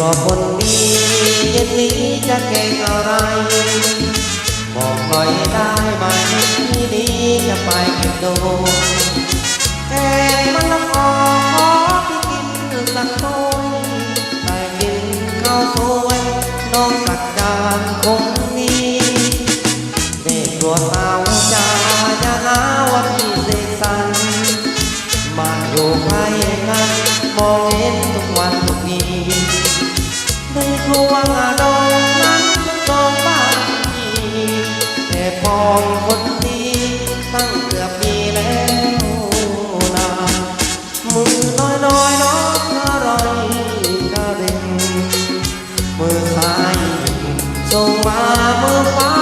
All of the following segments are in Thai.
รอคนดีเย็นนี้จะเก่งอะไร บอกหน่อยได้ไหมที่นี้จะไปกินโดแกงมะละกอขอพี่กินสักถ้วยไปกินข้าวสวยน้องสักจานคง ในครัวงาดองนั้นสองบ้านพี่แต่พองคนดีตั้งเกือบมีแล้วนามือน้อยน้อยน้องอร่อยกระเด็นมือซ้ายส่งมามือขวา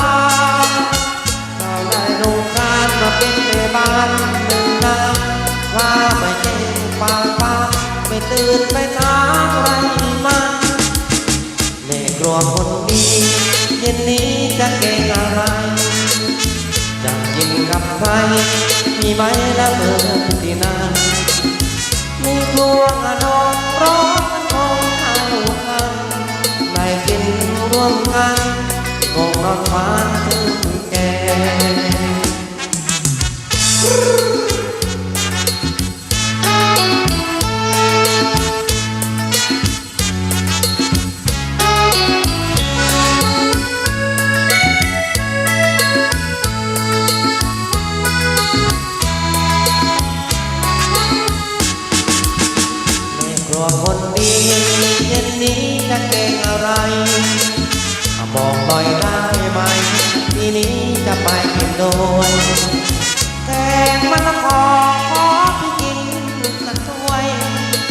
วางเราได้ลงการมาเป็นแม่บ้านหนึ่งนาว่าไม่เก่งปากปากไม่ตื่นไปท วคนดีเย็นนี้จะเก่งอะไร จะกินกับใคร มีไหมละเบอร์ที่นั่นไม่กลัวกระดองร้อนของข้าวกันได้กินร่วมกันคงนอนฝันถึงแก่ วคนดีเย็นนี้จะเก่งอะไร บอกหน่อยได้ไหม ทีนี้จะไปกินโดยแกงมะละกอขอพี่กินสักถ้วย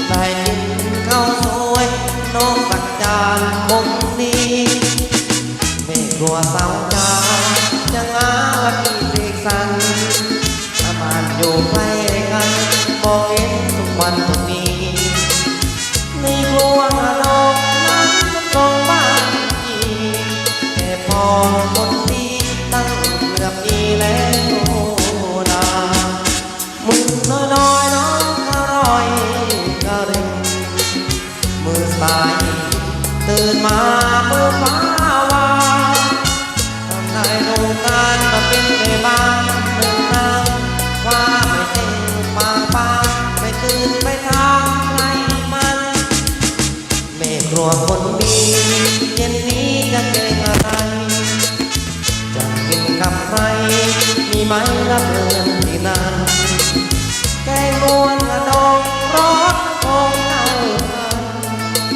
ได้กินข้าวสวยน้องสักจานคงดีไม่กลัวสาวจ้าจะงาว่าที่เสกสรรถ้าบ้านอยู่ใก ว่ารมณ์นั้นตรงบ้านพี่แต่พอคนดีตั้งเกือบมีแล้วนามือน้อยน้อยน้องอร่อยกระเร่งมือซ้ายตื่นมามือฟ้า ไม้รับเงินที่นั่นแกงมวนกระดองร้อนคงเท่า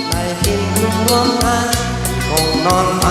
ในกินรวมทางคงนอน